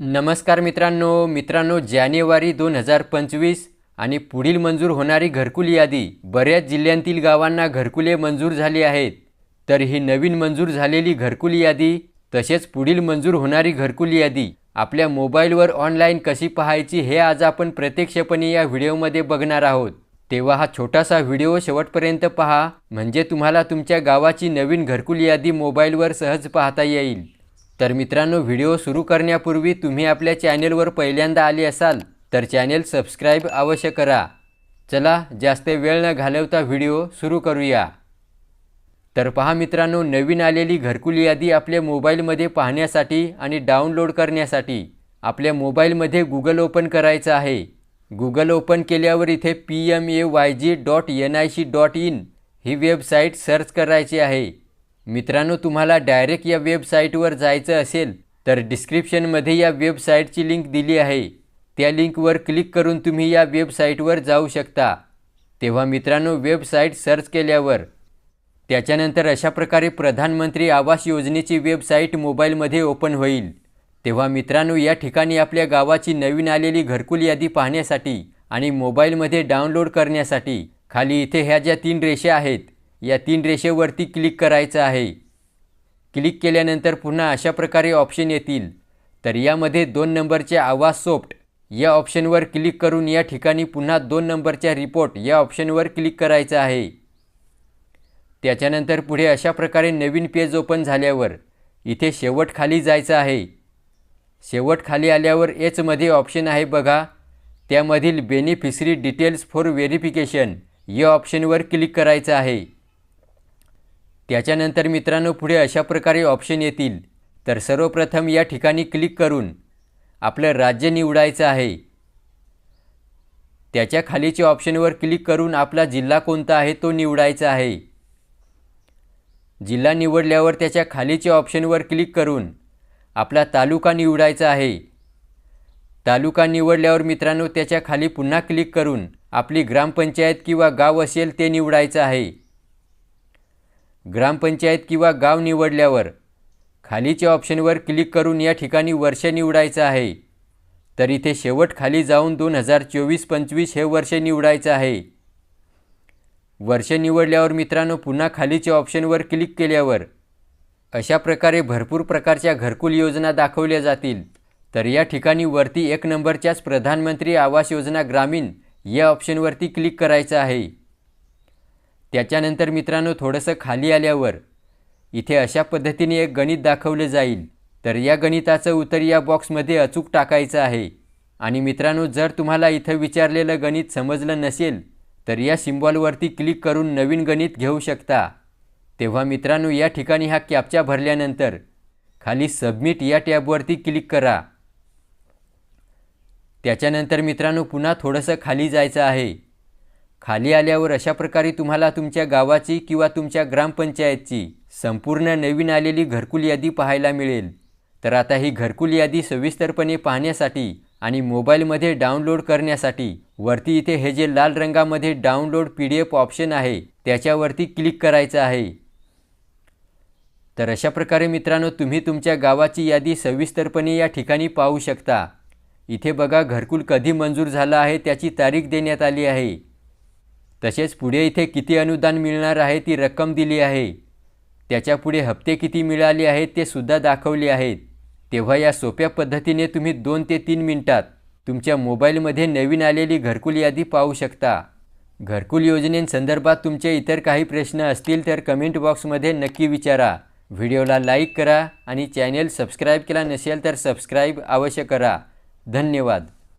नमस्कार मित्रांनो मित्रांनो जानेवारी दोन हजार पंचवीस आणि पुढील मंजूर होणारी घरकुल यादी बऱ्याच जिल्ह्यांतील गावांना घरकुले मंजूर झाली आहेत. तर ही नवीन मंजूर झालेली घरकुल यादी तसेच पुढील मंजूर होणारी घरकुल यादी आपल्या मोबाईलवर ऑनलाईन कशी पाहायची हे आज आपण प्रत्यक्षपणे या व्हिडिओमध्ये बघणार आहोत. तेव्हा हा छोटासा व्हिडिओ शेवटपर्यंत पहा म्हणजे तुम्हाला तुमच्या गावाची नवीन घरकुल यादी मोबाईलवर सहज पाहता येईल. तर मित्रांनो व्हिडिओ सुरू करण्यापूर्वी तुम्ही आपल्या चॅनेलवर पहिल्यांदा आले असाल तर चॅनेल सबस्क्राईब अवश्य करा. चला जास्त वेळ न घालवता व्हिडिओ सुरू करूया. तर पहा मित्रांनो नवीन आलेली घरकुल यादी आपल्या मोबाईलमध्ये पाहण्यासाठी आणि डाउनलोड करण्यासाठी आपल्या मोबाईलमध्ये गुगल ओपन करायचं आहे. गुगल ओपन केल्यावर इथे P M A Y G dot N I C dot in he website search करायची आहे. मित्रांनो तुम्हाला डायरेक्ट या वेबसाईटवर जायचं असेल तर डिस्क्रिप्शनमध्ये या वेबसाईटची लिंक दिली आहे. त्या लिंकवर क्लिक करून तुम्ही या वेबसाईटवर जाऊ शकता. तेव्हा मित्रांनो वेबसाईट सर्च केल्यावर त्याच्यानंतर अशा प्रकारे प्रधानमंत्री आवास योजनेची वेबसाईट मोबाईलमध्ये ओपन होईल. तेव्हा मित्रांनो या ठिकाणी आपल्या गावाची नवीन आलेली घरकुल यादी पाहण्यासाठी आणि मोबाईलमध्ये डाउनलोड करण्यासाठी खाली इथे ह्या ज्या तीन रेषा आहेत या तीन रेषेवरती क्लिक करायचं आहे. क्लिक केल्यानंतर पुन्हा अशा प्रकारे ऑप्शन येतील. तर यामध्ये दोन नंबरचे आवाज सोप्ट या ऑप्शनवर क्लिक करून या ठिकाणी पुन्हा दोन नंबरच्या रिपोर्ट या ऑप्शनवर क्लिक करायचं आहे. त्याच्यानंतर पुढे अशा प्रकारे नवीन पेज ओपन झाल्यावर इथे शेवट खाली जायचं आहे. शेवट खाली आल्यावर एचमध्ये ऑप्शन आहे बघा. त्यामधील बेनिफिशरी डिटेल्स फॉर व्हेरिफिकेशन या ऑप्शनवर क्लिक करायचं आहे. त्याच्यानंतर मित्रांनो पुढे अशा प्रकारे ऑप्शन येतील. तर सर्वप्रथम या ठिकाणी क्लिक करून आपलं राज्य निवडायचं आहे. त्याच्या खालीच्या ऑप्शनवर क्लिक करून आपला जिल्हा कोणता आहे तो निवडायचा आहे. जिल्हा निवडल्यावर त्याच्या खालीच्या ऑप्शनवर क्लिक करून आपला तालुका निवडायचा आहे. तालुका निवडल्यावर मित्रांनो त्याच्याखाली पुन्हा क्लिक करून आपली ग्रामपंचायत किंवा गाव असेल ते निवडायचं आहे. ग्रामपंचायत किंवा गाव निवडल्यावर खालीच्या ऑप्शनवर क्लिक करून या ठिकाणी वर्ष निवडायचं आहे. तर इथे शेवट खाली जाऊन दोन हजार चोवीस पंचवीस हे वर्ष निवडायचं आहे. वर्ष निवडल्यावर मित्रांनो पुन्हा खालीच्या ऑप्शनवर क्लिक केल्यावर अशा प्रकारे भरपूर प्रकारच्या घरकुल योजना दाखवल्या जातील. तर या ठिकाणी वरती एक नंबरच्याच प्रधानमंत्री आवास योजना ग्रामीण या ऑप्शनवरती क्लिक करायचं आहे. त्याच्यानंतर मित्रांनो थोडंसं खाली आल्यावर इथे अशा पद्धतीने एक गणित दाखवले जाईल. तर या गणिताचं उत्तर या बॉक्समध्ये अचूक टाकायचं आहे. आणि मित्रांनो जर तुम्हाला इथं विचारलेलं गणित समजलं नसेल तर या सिम्बॉलवरती क्लिक करून नवीन गणित घेऊ शकता. तेव्हा मित्रांनो या ठिकाणी हा कॅप्चा भरल्यानंतर खाली सबमिट या टॅबवरती क्लिक करा. त्याच्यानंतर मित्रांनो पुन्हा थोडंसं खाली जायचं आहे. खाली आल्यावर अशा प्रकारे तुम्हाला तुमच्या गावाची किंवा तुमच्या ग्रामपंचायतची संपूर्ण नवीन आलेली घरकुल यादी पाहायला मिळेल. तर आता ही घरकुल यादी सविस्तरपणे पाहण्यासाठी आणि मोबाईलमध्ये डाउनलोड करण्यासाठी वरती इथे हे जे लाल रंगामध्ये download P D F option आहे त्याच्यावरती क्लिक करायचं आहे. तर अशा प्रकारे मित्रांनो तुम्ही तुमच्या गावाची यादी सविस्तरपणे या ठिकाणी पाहू शकता. इथे बघा घरकुल कधी मंजूर झालं आहे त्याची तारीख देण्यात आली आहे. तसेच पुढे इथे किती अनुदान मिळणार आहे ती रक्कम दिली आहे. त्याच्यापुढे हप्ते किती मिळाले आहेत ते सुद्धा दाखवले आहेत. तेव्हा या सोप्या पद्धतीने तुम्ही दोन ते तीन मिनिटात तुमच्या मोबाईलमध्ये नवीन आलेली घरकुल यादी पाहू शकता. घरकुल योजनेसंदर्भात तुमचे इतर काही प्रश्न असतील तर कमेंट बॉक्समध्ये नक्की विचारा. व्हिडिओला लाईक करा आणि चॅनेल सबस्क्राईब केला नसेल तर सबस्क्राईब अवश्य करा. धन्यवाद.